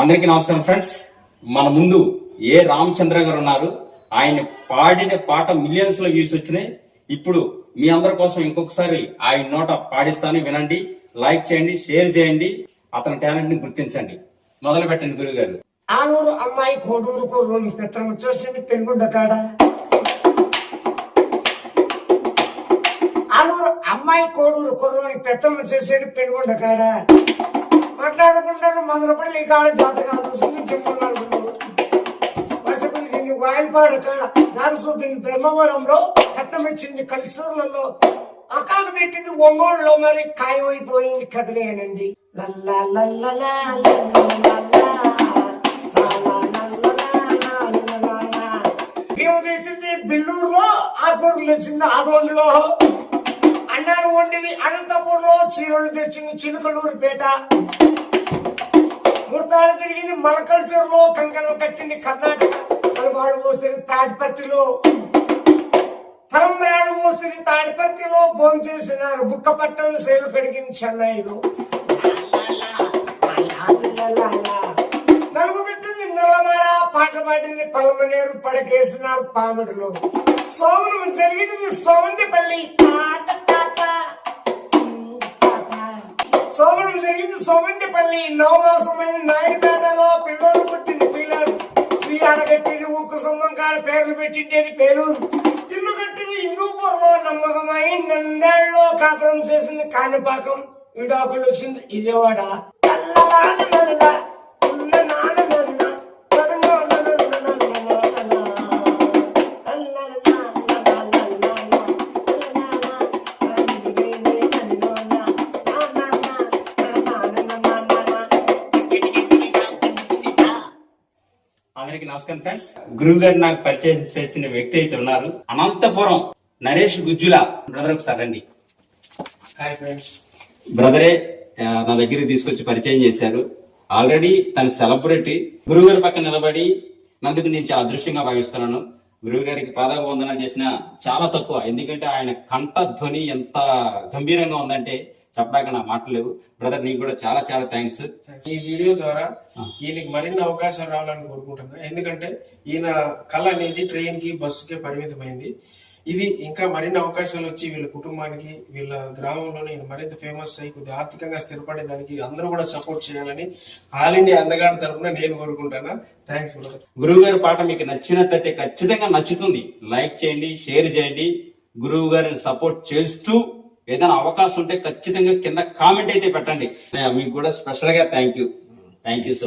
అందరికీ నమస్కారం ఫ్రెండ్స్. మన ముందు ఏ రామచంద్ర గారు ఉన్నారు? ఆయన పాడిన పాట మిలియన్స్లో వ్యూస్ వచ్చినాయి. ఇప్పుడు మీ అందరి కోసం ఇంకొకసారి ఆయన నోట పాడిస్తాను. వినండి లైక్ చేయండి షేర్ చేయండి. అతని టాలెంట్ని గుర్తించండి. మొదలు పెట్టండి గురువు గారు ఆనూరు అమ్మాయి కోడూరు కోడూరు పెత్తనం వచ్చేసింది పెనుగుండ కాడ. ఆనూరు అమ్మాయి కోడూరు కొర్రూరు పెత్తమ్మ వచ్చేసేది పెనుగుండ కాడ. మాట్లాడుకుంటారు మందరపల్లి కాడ జాతకాలు చూసింది నిన్ను వాయిల్పాడు కాడ దారి ధర్మవరంలో కట్నం ఇచ్చింది కలిసూర్లలో అకాలు పెట్టింది ఒంగోలులో మరి ఖాయమైపోయింది కదిలేనండి లల్లా లల్లా బియ్యం తెచ్చింది బిల్లూరులో ఆకూరు తెచ్చింది ఆదోళనలో అన్నాడు వండివి అనంతపూర్లో చీరలు తెచ్చింది చిలుకలూరుపేట గుర్తాలు తిరిగింది మలకల్చర్లో కంకణం కట్టింది కర్ణాటక. తలబాడు పోసేది తాడిపత్రిలో. తలంబ్రాడు పోసేది తాడిపత్రిలో భోజనం చేసినారు. బుక్కపట్టం సేలు పెరిగింది చెన్నైలో. నలుగు పెట్టింది నల్లమాడ పాట పాడింది పలమనేరు పడకేసినారు పామడులో సోమనం జరిగినది సోమంతిపల్లి తాట తాట. సొమంటిపల్లి నవమాసమైన నాయకపేటలో పిల్లలు పుట్టిన పిల్లలు. పిల్లలు కట్టింది ఉక్కు సొమ్మం కాడ పేర్లు పెట్టిండేది పేరు ఇల్లు కట్టింది హిందూపూర్లో నమ్మకమై నందేళ్ళలో కాపురం చేసింది కాణిపాకం. విడాకులు వచ్చింది విజయవాడ. అందరికీ నమస్కారం ఫ్రెండ్స్ గురువు గారు నాకు పరిచయం చేసిన వ్యక్తి అయితే ఉన్నారు. అనంతపురం నరేష్ గుజ్జుల. బ్రదర్ ఒకసారి రండి. హాయ్ ఫ్రెండ్స్ బ్రదరే ఆ, నా దగ్గరికి తీసుకొచ్చి పరిచయం చేశారు. ఆల్రెడీ తన సెలబ్రిటీ గురువుగారి పక్కన నిలబడి నందుకు నేను చాలా అదృష్టంగా భావిస్తున్నాను. గురువు గారికి పాదాభివందనం చేసిన చాలా తక్కువ. ఎందుకంటే ఆయన కంఠ ధ్వని ఎంత గంభీరంగా ఉందంటే చెప్పడానికి నా మాటలు లేవు. బ్రదర్ నీకు కూడా చాలా చాలా థ్యాంక్స్. ఈ వీడియో ద్వారా ఈయనకి మరిన్ని అవకాశాలు రావాలని కోరుకుంటున్నా. ఎందుకంటే ఈయన కళ అనేది ట్రైన్కి బస్సు కి పరిమితమైంది. ఇది ఇంకా మరిన్ని అవకాశాలు వచ్చి వీళ్ళ కుటుంబానికి వీళ్ళ గ్రామంలో మరింత ఫేమస్ అయ్యి కొద్దిగా ఆర్థికంగా స్థిరపడే దానికి అందరూ కూడా సపోర్ట్ చేయాలని ఆల్ ఇండియా అందగాడి తరఫున నేను కోరుకుంటాను. థ్యాంక్స్ గురువు గారి పాట మీకు నచ్చినట్లయితే ఖచ్చితంగా నచ్చుతుంది. లైక్ చేయండి షేర్ చేయండి. గురువు గారిని సపోర్ట్ చేస్తూ ఏదైనా అవకాశం ఉంటే ఖచ్చితంగా కింద కామెంట్ అయితే పెట్టండి. మీకు కూడా స్పెషల్గా thank you thank you so much